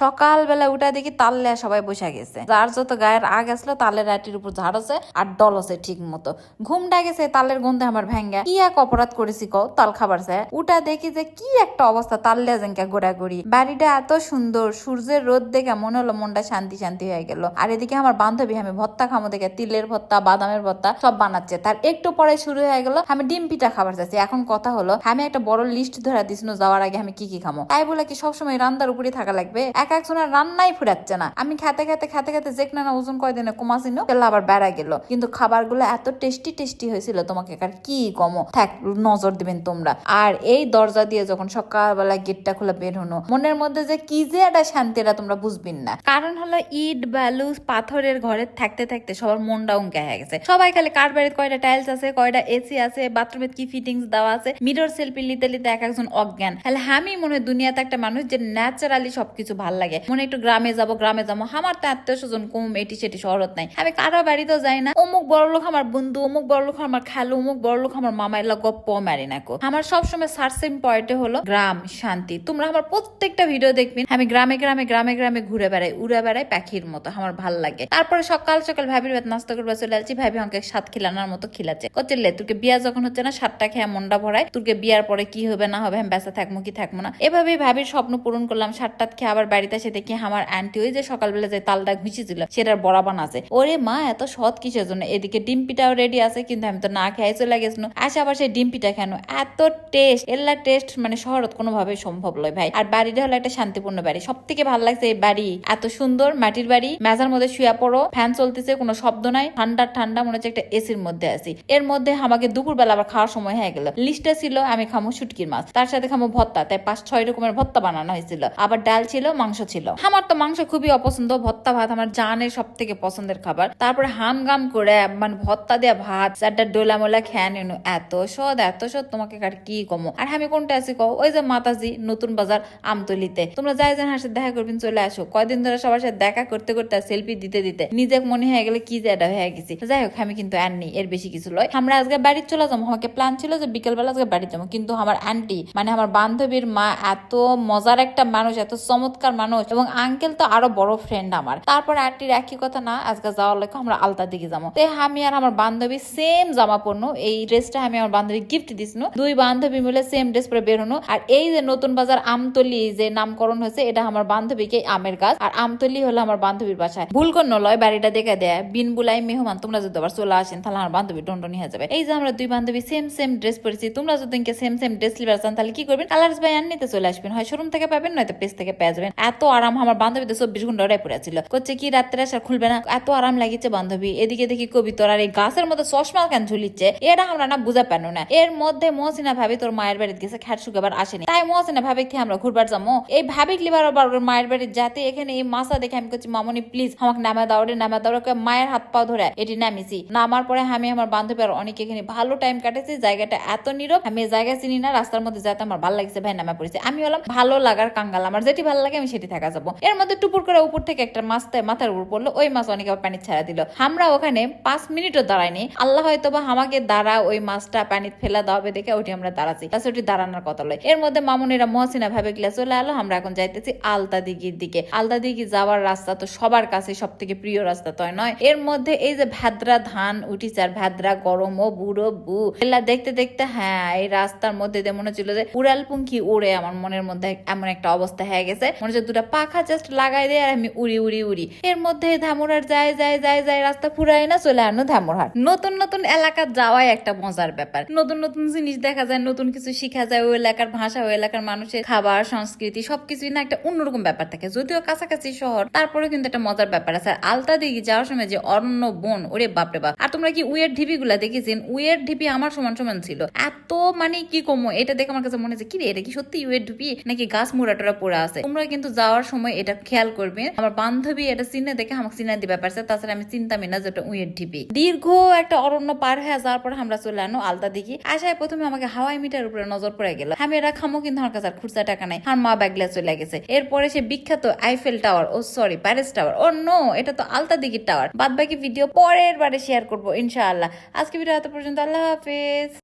সকালবেলা উঠা দেখি তাল্লে সবাই বসে গেছে। যার যত গায়ের আগ আসলো তালের রাটির উপর ঝাড় আছে আর ডল আছে ঠিক মতো ঘুমটা গেছে, তালের গন্ধে আমার ভেঙ্গা। কি এক অপরাধ করেছি কও? তাল খাবার উঠা দেখি যে কি একটা অবস্থা তাল্লে জেঙ্কা গোড়াগড়ি বাড়িটা এত সুন্দর, সূর্যের রোদ দেখে মনে হলো মনটা শান্তি শান্তি হয়ে গেল। আর এদিকে আমার বান্ধবী, আমি ভত্তা খামো দেখে, তিলের ভত্তা বাদামের ভত্তা সব বানাচ্ছে। তার একটু পরে শুরু হয়ে গেল, আমি ডিম পিঠা খাবার চাচ্ছি। এখন কথা হলো, আমি একটা বড় লিস্ট ধরা দিছিল যাওয়ার আগে আমি কি কি খামো? তাই বলে কি সবসময় রান্নার উপরে থাকা লাগবে? এক একজনের রান্নাই ফুরাচ্ছে না। আমি খেতে খেতে খেতে খেতে যেখানে না ওজন কয়দিনে কমাছিল তেলা আবার বেড়া গেল। কিন্তু খাবারগুলো এত টেস্টি টেস্টি হয়েছিল তোমাকে আর কি কমো? থাক, নজর দিবেন তোমরা। আর এই দরজা দিয়ে যখন সকালবেলা গেটটা খুলে বের হনো, মনের মধ্যে যে কি যে একটা শান্তি এটা তোমরা বুঝবেন না। কারণ হলো ইট বালু পাথরের ঘরে থাকতে থাকতে সবার মনটা উঙ্কা হয়ে গেছে। সবাই খালি কার বাড়িতে কয়টা টাইলস আছে, কয়টা এসি আছে বাথরুমে কি ফিটিংস দেওয়া আছে মিরর সেলফি নিতে নিতে এক একজন অজ্ঞান। তাহলে আমি মনে হয় দুনিয়াতে একটা মানুষ যে ন্যাচারালি সবকিছু ভালো লাগে। মনে একটু গ্রামে যাব, গ্রামে যাব। আমার তো আত্মীয় স্বজন কম, এটি সেটি শহরত নাই। আমি কারও বাড়িতেও যাই না। অমুক বড় লোক আমার বন্ধু, অমুক বড় লোক আমার খালু, অমুক বড় লোক আমার মামা এলা গপ্প মারি নাকো আমার সবসময় সার্চিং পয়েন্টে হলো গ্রাম, শান্তি। তোমরা আমার প্রত্যেকটা ভিডিও দেখবেন আমি গ্রামে গ্রামে গ্রামে গ্রামে ঘুরে বেড়াই, উড়ে বেড়াই পাখির মতো। আমার ভালো লাগে। তারপরে সকাল সকাল ভাবির ভাত নাস্তা করবে চলে আসছি। ভাবি আমাকে সাত খিলানোর মতো খিলাচ্ছে। করছে লে তোকে বিয়া যখন হচ্ছে না, সাতটা খেয়ে মনটা ভরায়। তোকে বিয়ার পরে কি হবে, না হবে, আমি বেঁচে থাকব কি থাকব না? এভাবে ভাবির স্বপ্ন পূরণ করলাম। সাতটাত খেয়ে আবার বাড়িতে এসে দেখি আমার আন্টি ওই যে সকালবেলা যে তালটা ঘুষিছিল সেটার বড়া বানাছে। ওরে মা, এত সৎ কিসের জন্য? এদিকে ডিম পিঠাও রেডি আছে, কিন্তু আমি তো না খেয়ে চলে গেছিল আবার সেই ডিম পিঠা কেন? এত টেস্ট এল্লা টেস্ট মানে শহরত কোনোভাবে সম্ভব লয় ভাই। আর বাড়িটা হলো একটা শান্তিপূর্ণ বাড়ি। সব থেকে ভালো লাগছে এই বাড়ি। এত সুন্দর মাটির বাড়ি মেজার মধ্যে শুয়া পড়ো ফ্যান চলতেছে, কোনো শব্দ নাই, ঠান্ডা ঠান্ডা, মনে হচ্ছে একটা এসির মধ্যে আছি। এর মধ্যে আমাকে দুপুরবেলা আবার খাওয়ার সময় হয়ে গেল। লিস্টে ছিল, আমি খামো শুটকির মাছ, তার সাথে খামো ভত্তা, তাই পাঁচ ছয় রকমের ভত্তা বানানো হয়েছিল। আবার ডাল ছিল, মাংস ছিল। আমার তো মাংস খুবই অপছন্দ। ভত্তা ভাত আমার জানের সব থেকে পছন্দের খাবার। তারপরে হাম গাম করে মানে ভত্তা দেয়া ভাত, চারটা ডোলা মোলা খেয়ে নিনু এত সদ এত সদ তোমাকে কার কি কমো? আর আমি কোনটা আছি কও? ওই যে মাতাজি, নতুন বাজার আমতলিতে। তোমরা যাই যান হাসে দেখা করবেন চলে আসো। কয়দিন ধরে সবার সাথে দেখা করতে করতে সেলফি দিতে দিতে নিজে মনে হয়ে গেলে কি যে এটা হয়ে গেছি। যাই হোক, আমি কিন্তু আননি এর বেশি কিছু লয়। আমরা আজকে বাড়ি চলে যাব। আমাকে প্ল্যান ছিল যে বিকেলবেলা আজকে বাড়ি যাব। কিন্তু আমার আন্টি মানে আমার বান্ধবীর মা এত মজার একটা মানুষ, এত চমৎকার মানুষ এবং আঙ্কেল তো আরও বড় ফ্রেন্ড আমার। তারপর আন্টির একই কথা, না, আজকে যাওয়ার লেখা আমরা আলতা দিকে যাব। তো আমি আর আমার বান্ধবী সেম জামা পরনো এই ড্রেসটা আমি আমার বান্ধবী গিফট দিছিনু দুই বান্ধবী মিলে সেম ড্রেস পরে বের হনো আর এই যে নতুন বাজার আমতলি যে নামকরণ হয়েছে, এটা আমার বান্ধবীকে আমের গাছ। আর আমতলি হলো আমার বান্ধবীর বাসায়। ভুল কোন লয় বাড়িটা দেখে দেয়, বিন বুলাই মেহমান, তোমরা যদি আবার চলে আসেন, তাহলে আমার বান্ধবী টন্টনি হয়ে যাবে। এই যে আমরা দুই বান্ধবী সেম সেম ড্রেস পরেছি, তোমরা যদি সেম সেম ড্রেস লিবার চান, তাহলে কি করবেন? কালার্স বাই আর নিতে চলে আসবেন। হয় শোরুম থেকে পাবেন, নয়তো পেজ থেকে পেয়ে যাবেন। আরাম আমার বান্ধবীদের চব্বিশ ঘণ্টা ওরাই পড়েছিল করছে কি রাত্রে আসার খুলবে না? এত আরাম লাগিছে বান্ধবী। এদিকে দেখি কবি তোর আর এই গাছের মধ্যে চশমা কেন ঝুলিচ্ছে? এটা আমরা না বুঝা পানো না। এর মধ্যে মহসিনা ভাবি তোর মায়ের বাড়িতে গেছে, খ্যাট শুকাবার আসেনি। তাই মহসিনা ভাবি কি আমরা ঘুরবার যাব এই ভাবি লিবার ওর মায়ের বাড়ির যাতে এখানে এই মাসা দেখে আমি করছি মামনি প্লিজ আমাকে নামা দাও রে নামা দাও মায়ের হাত পা ধরে এটি নামিছি। নামার পরে আমি আমার বান্ধবী আর অনেক এখানে ভালো টাইম কাটেছি, জায়গাটা এত নীরব, আমি জায়গা চিনি না, রাস্তার মধ্যে যাতে আমার ভালো লাগছে, ভাই নামা পড়েছে। আমি হলাম ভালো লাগার কাঙ্গাল। আমার যেটি ভালো লাগে আমি সেটি থাকা যাব। এর মধ্যে টুপুর করে উপর থেকে একটা মাছ তাই মাথার উপর পড়ল, ওই মাছ অনেকে পানি ছাড়া দিল। আমরা ওখানে পাঁচ মিনিটও দাঁড়াইনি আল্লাহ হয়তো বা আমাকে দাঁড়া, ওই মাছটা পানিতে ফেলা দাওয়াবে দেখে ওটি আমরা দাঁড়াচ্ছি। তাছাড়া ওটি দাঁড়ানোর কথা লয়। এর মধ্যে মামুনিরা মহসিনা ভাবে গিলা চলে আলো, আমরা এখন যাইতেছি আলতা দিঘির দিকে। আলতা দিঘি যাওয়ার রাস্তা তো সবার কাছে সব থেকে প্রিয় রাস্তা তো নয়। এর মধ্যে এই যে ভ্যাদ্রা ধান উঠিছে আর ভ্যাদ্রা গরম ও বুড়ো বু। এলা দেখতে দেখতে হ্যাঁ এই রাস্তার মধ্যে মনে হচ্ছিল যে উড়াল পুঙ্কি উড়ে আমার মনের মধ্যে এমন একটা অবস্থা হয়ে গেছে। মনে হচ্ছে দুটা পাখা জাস্ট লাগাই দেয় আর আমি উড়ি উড়ি উড়ি। এর মধ্যে ধামুরার যায় যায় যায় যায় রাস্তা ফুরাই না, চলে আনো ধামুরহাট। নতুন নতুন এলাকা যাওয়াই একটা মজার ব্যাপার। নতুন নতুন জিনিস দেখা যায়, নতুন কিছু শিখা যায় ওই এলাকার ভাষা, ওই এলাকার মানুষের খাবার, সংস্কৃতি, সবকিছুই না একটা অন্যরকম ব্যাপার থাকে। যদিও কাছাকাছি শহর তারপরে কিন্তু একটা মজার ব্যাপার আছে। আর আলতা দিকে যাওয়ার সময় যে অন্য বোন, ওরে বাপরে বাপ। আর তোমরা কি উইয়ের ঢিপি গুলা দেখেছেন? উইয়ের ঢিপি আমার সমান সমান ছিল। এত মানে কি কমো, এটা দেখে আমার কাছে মনে হচ্ছে কি রে এটা কি সত্যি উইয়ের ঢিপি নাকি গাছ মোড়া টোরা পড়ে আছে? তোমরা কিন্তু যাওয়ার সময় এটা খেয়াল করবে। আমার বান্ধবী এটা চিনে দেখে আমাকে চিনা দিবে পারছে তাছাড়া আমি চিন্তামি না যে ওটা উইয়ের ঢিপি। দীর্ঘ একটা অরণ্য পার হয়ে যাওয়ার পর আমরা চলে আনো আলতা দিঘি। আসায় প্রথমে আমাকে হাওয়াই মিটার উপরে নজর পড়ে গেল। আমি এটা খামো কিন্তু আমার কাছে খুচরা টাকা নাই। আর মা ব্যাগলা চলে গেছে। এরপরে সে বিখ্যাত আইফেল টাওয়ার ও সরি প্যারিস টাওয়ার ও নো এটা তো আলতা দিঘির টাওয়ার বাদ বাকি ভিডিও পরের বারে শেয়ার করব, ইনশাআল্লাহ। আজকে ভিডিও এত পর্যন্ত, আল্লাহ হাফেজ।